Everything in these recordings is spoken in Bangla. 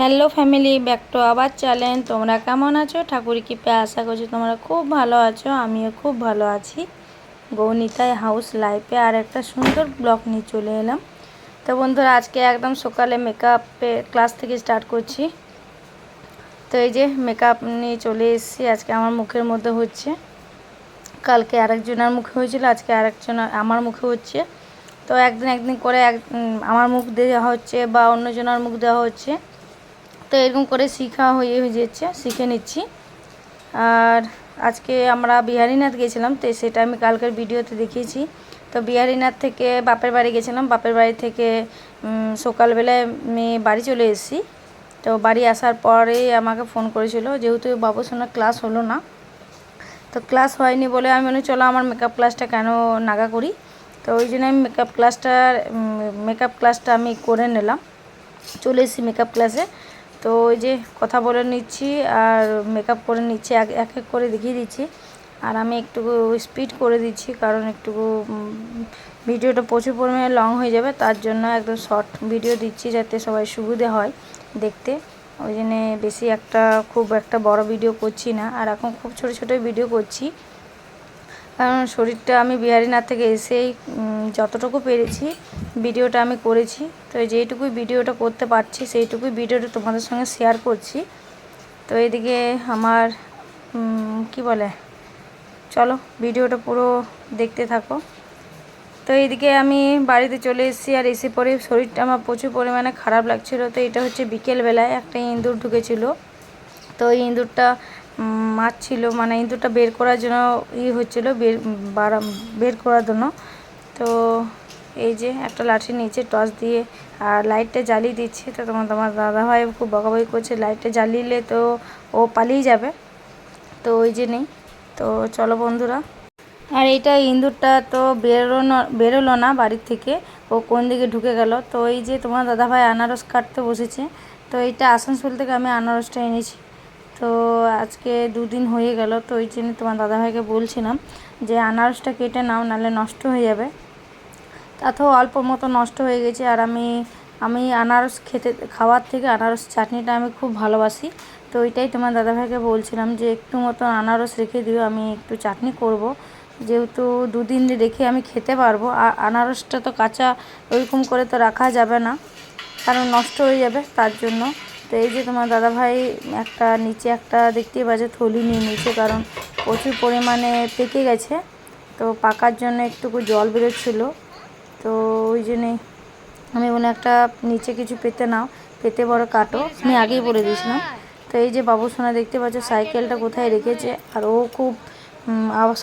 হ্যালো ফ্যামিলি, ব্যাক টু আবার চ্যানেল। তোমরা কেমন আছো? ঠাকুর কৃপে আশা করছি তোমরা খুব ভালো আছো, আমিও খুব ভালো আছি। গৌনিতায় হাউস লাইফে আর একটা সুন্দর ব্লগ নিয়ে চলে এলাম। তো বন্ধুরা, আজকে একদম সকালে মেকআপে ক্লাস থেকে স্টার্ট করছি। তো এই যে মেকআপ নিয়ে চলে এসেছি, আজকে আমার মুখের মধ্যে হচ্ছে। কালকে আরেকজনের মুখে হয়েছিল, আজকে আরেকজনের, আমার মুখে হচ্ছে। তো একদিন একদিন করে এক আমার মুখ দেওয়া হচ্ছে বা অন্যজনের মুখ দেওয়া হচ্ছে। তো এরকম করে শিখা হয়ে যাচ্ছে, শিখে নিচ্ছি। আর আজকে আমরা বিহারীনাথ গেছিলাম, তো সেটা আমি কালকের ভিডিওতে দেখিয়েছি। তো বিহারীনাথ থেকে বাপের বাড়ি গেছিলাম, বাপের বাড়ি থেকে সকালবেলায় আমি বাড়ি চলে এসেছি। তো বাড়ি আসার পরে আমাকে ফোন করেছিল, যেহেতু বাবুসোনার ক্লাস হলো না। তো ক্লাস হয়নি বলে আমি মনে চলো আমার মেকআপ ক্লাসটা কেন নাগা করি? তো ওই জন্য আমি মেকআপ ক্লাসটা মেকআপ ক্লাসটা আমি করে নিলাম। চলে এসেছি মেকআপ ক্লাসে তো ওই যে কথা বলে নিচ্ছি আর মেকআপ করে নিচ্ছি, এক এক করে দেখিয়ে দিচ্ছি। আর আমি একটু স্পিড করে দিচ্ছি কারণ একটু ভিডিওটা প্রচুর পরিমাণে লং হয়ে যাবে, তার জন্য একদম শর্ট ভিডিও দিচ্ছি যাতে সবাই সুবিধে হয় দেখতে। ওই জন্যে বেশি একটা, খুব একটা বড় ভিডিও করছি না। আর এখন খুব ছোট ছোট ভিডিও করছি। কারণ শরীরটা আমি বিহারিনাথ থেকে এসেই যতটুকু পেরেছি, ভিডিওটা আমি করেছি। তো যেইটুকুই ভিডিওটা করতে পারছি, সেইটুকুই ভিডিওটা তোমাদের সঙ্গে শেয়ার করছি। তো এদিকে আমার কি বলে, চলো ভিডিওটা পুরো দেখতে থাকো। তো এইদিকে আমি বাড়িতে চলে এসেছি, আর এসে পরে শরীরটা আমার প্রচুর পরিমাণে খারাপ লাগছিল। তো এটা হচ্ছে বিকেলবেলায় একটা ইঁদুর ঢুকেছিল। তো ইঁদুরটা উম, মারছিল মানে ইঁদুরটা বের করার জন্য ই হচ্ছিল বের বাড়া বের করার জন্য। তো এই যে একটা লাঠি নিচে টর্চ দিয়ে আর লাইটটা জ্বালিয়ে দিচ্ছে। তো তোমার তোমার দাদাভাই খুব বকাবকি করছে লাইটটা জ্বালিয়ে তো ও পালিয়ে যাবে। তো ওই যে নেই। তো চলো বন্ধুরা। আর এইটা ইঁদুরটা তো বেরোনো বেরোলো না বাড়ির থেকে। ও কোন দিকে ঢুকে গেল? তো এই যে তোমার দাদাভাই আনারস কাটতে বসেছে। তো এইটা আসানসোল থেকে আমি আনারসটা এনেছি। তো আজকে দুদিন হয়ে গেল, তো ওই জন্য তোমার দাদাভাইকে বলছিলাম যে আনারসটা কেটে নাও, নাহলে নষ্ট হয়ে যাবে। তাতেও অল্প মতো নষ্ট হয়ে গেছে, আর আমি আমি আনারস খেতে, খাওয়ার থেকে আনারস চাটনিটা আমি খুব ভালোবাসি। তো ওইটাই তোমার দাদাভাইকে বলছিলাম যে একটু মতো আনারস রেখে দিও, আমি একটু চাটনি করব। যেহেতু দুদিন রেখে আমি খেতে পারব, আর আনারসটা তো কাঁচা ওইরকম করে তো রাখা যাবে না, কারণ নষ্ট হয়ে যাবে তার জন্য। তো এই যে তোমার দাদাভাই একটা নিচে একটা দেখতেই পাচ্ছে, থলি নিয়ে নিয়েছে, কারণ প্রচুর পরিমাণে পেকে গেছে। তো পাকার জন্য একটুকু জল বেরোচ্ছিলো। তো ওই জন্যে আমি বলে একটা নিচে কিছু পেতে নাও, পেতে বড় কাটো। আমি আগেই বলে দিয়েছিলাম। তো এই যে বাবু সোনা দেখতে পাচ্ছ, সাইকেলটা কোথায় রেখেছে, আর ও খুব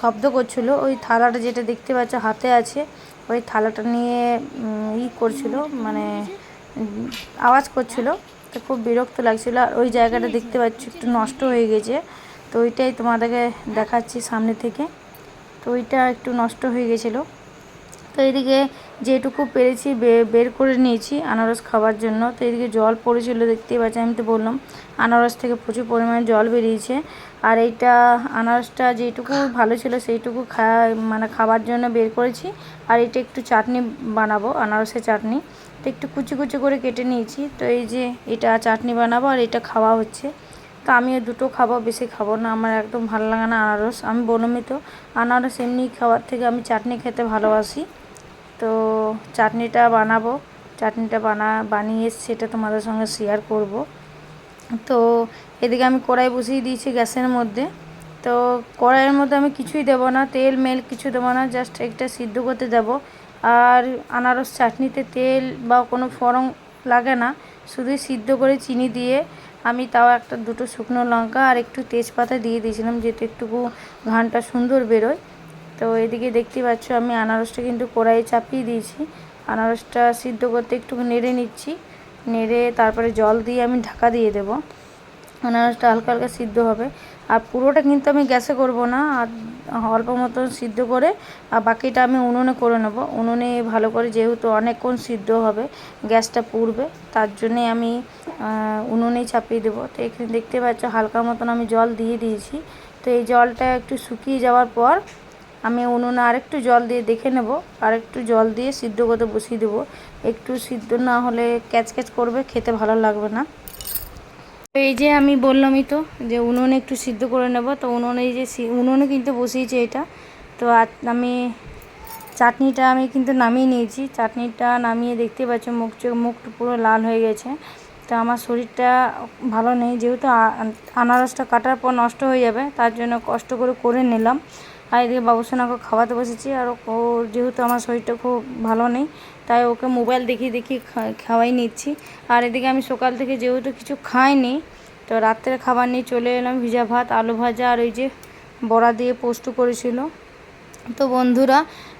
শব্দ করছিল। ওই থালাটা যেটা দেখতে পাচ্ছ হাতে আছে, ওই থালাটা নিয়ে ই করছিল মানে আওয়াজ করছিল। তো খুব বিরক্ত লাগছিল আর ওই জায়গাটা দেখতে পাচ্ছ একটু নষ্ট হয়ে গেছে। তো ওইটাই তোমাদেরকে দেখাচ্ছি সামনে থেকে। তো ওইটা একটু নষ্ট হয়ে গেছিল। তো এদিকে যেটুকু পেরেছি বের করে নিয়েছি আনারস খাওয়ার জন্য। তো এদিকে জল পড়েছিল দেখতেই পাচ্ছি, আমি তো বললাম আনারস থেকে প্রচুর পরিমাণে জল বেরিয়েছে। আর এইটা আনারসটা যেটুকু ভালো ছিল সেইটুকু খা মানে খাবার জন্য বের করেছি। আর এটা একটু চাটনি বানাবো, আনারসের চাটনি। একটু কুচি কুচি করে কেটে নিয়েছি। তো এই যে এটা চাটনি বানাবো আর এটা খাওয়া হচ্ছে। তো আমিও দুটো খাব, বেশি খাব না। আমার একদম ভালো লাগে না আনারস। আমি বনমিত আনারস এমনি খাওয়ার থেকে আমি চাটনি খেতে ভালোবাসি। তো চাটনিটা বানাবো। চাটনিটা বানা, বানিয়ে সেটা তোমাদের সঙ্গে শেয়ার করব। তো এদিকে আমি কড়াই বসিয়ে দিয়েছি গ্যাসের মধ্যে। তো কড়াইয়ের মধ্যে আমি কিছুই দেবো না। তেল, মেল কিছু দেবো না। জাস্ট একটা সিদ্ধ করতে দেবো। আর আনারস চাটনিতে তেল বা কোনো ফরং লাগে না। শুধুই সিদ্ধ করে চিনি দিয়ে আমি তাও একটা দুটো শুকনো লঙ্কা আর একটু তেজপাতা দিয়ে দিয়েছিলাম যেহেতু একটুকু ঘানটা সুন্দর বেরোয়। তো এদিকে দেখতে পাচ্ছ আমি আনারসটা কিন্তু কড়াইয়ে চাপিয়ে দিয়েছি। আনারসটা সিদ্ধ করতে একটু নেড়ে নিচ্ছি। নেড়ে তারপরে জল দিয়ে আমি ঢাকা দিয়ে দেবো। আনারসটা হালকা হালকা সিদ্ধ হবে। আর পুরোটা কিন্তু আমি গ্যাসে করব না, আর অল্প মতো সিদ্ধ করে, আর বাকিটা আমি উনুনে করে নেব। উনুনে ভালো করে যেহেতু অনেকক্ষণ সিদ্ধ হবে, গ্যাসটা পুড়বে, তার জন্যে আমি উনুনেই চাপিয়ে দেবো। তো এখানে দেখতে পাচ্ছ হালকা মতন আমি জল দিয়ে দিয়েছি। তো এই জলটা একটু শুকিয়ে যাওয়ার পর আমি উনুনে আরেকটু জল দিয়ে দেখে নেব, আরেকটু জল দিয়ে সিদ্ধ করতে বসিয়ে দেবো। একটু সিদ্ধ না হলে ক্যাচ ক্যাচ করবে, খেতে ভালো লাগবে না। এই যে আমি বললামই তো যে উনুনে একটু সিদ্ধ করে নেব। তো উনুনে যে উনুনে কিন্তু বসিয়েছি এটা। তো আমি চাটনিটা আমি কিন্তু নামিয়ে নিয়েছি। চাটনিটা নামিয়ে দেখতে পাচ্ছ মুখ মুখ পুরো লাল হয়ে গেছে। তো আমার শরীরটা ভালো নেই। যেহেতু আনারসটা কাটার পর নষ্ট হয়ে যাবে, তার জন্য কষ্ট করে করে নিলাম। আর এদিকে বাবুসোনাকে খাওয়াতে বসেছি। আর ও, যেহেতু আমার শরীরটা খুব ভালো নেই তাই ওকে মোবাইল দেখিয়ে দেখিয়ে খাওয়াই নিচ্ছি। আর এদিকে আমি সকাল থেকে যেহেতু কিছু খাইনি, তো রাত্রের খাবার নিয়ে চলে এলাম ভিজা ভাত, আলু ভাজা আর ওই যে বড়া দিয়ে পোস্ট করেছিল। তো বন্ধুরা,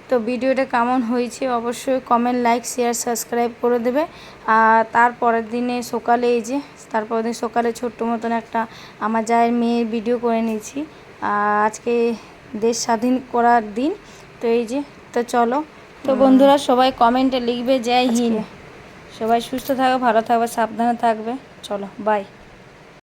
তো ভিডিওটা কেমন হয়েছে অবশ্যই কমেন্ট লাইক শেয়ার সাবস্ক্রাইব করে দেবে। আর তারপরের দিনে সকালে এই যে তারপরের দিন সকালে ছোট্ট মতন একটা আমার জায়ের মেয়ের ভিডিও করে নিয়েছি। আজকে দেশ স্বাধীন করার দিন। তো এই যে, তো চলো তো বন্ধুরা সবাই কমেন্টে লিখবে জয় হিন্দ। সবাই সুস্থ থাকবে ভালো থাকবে সাবধানে থাকবে। চলো বাই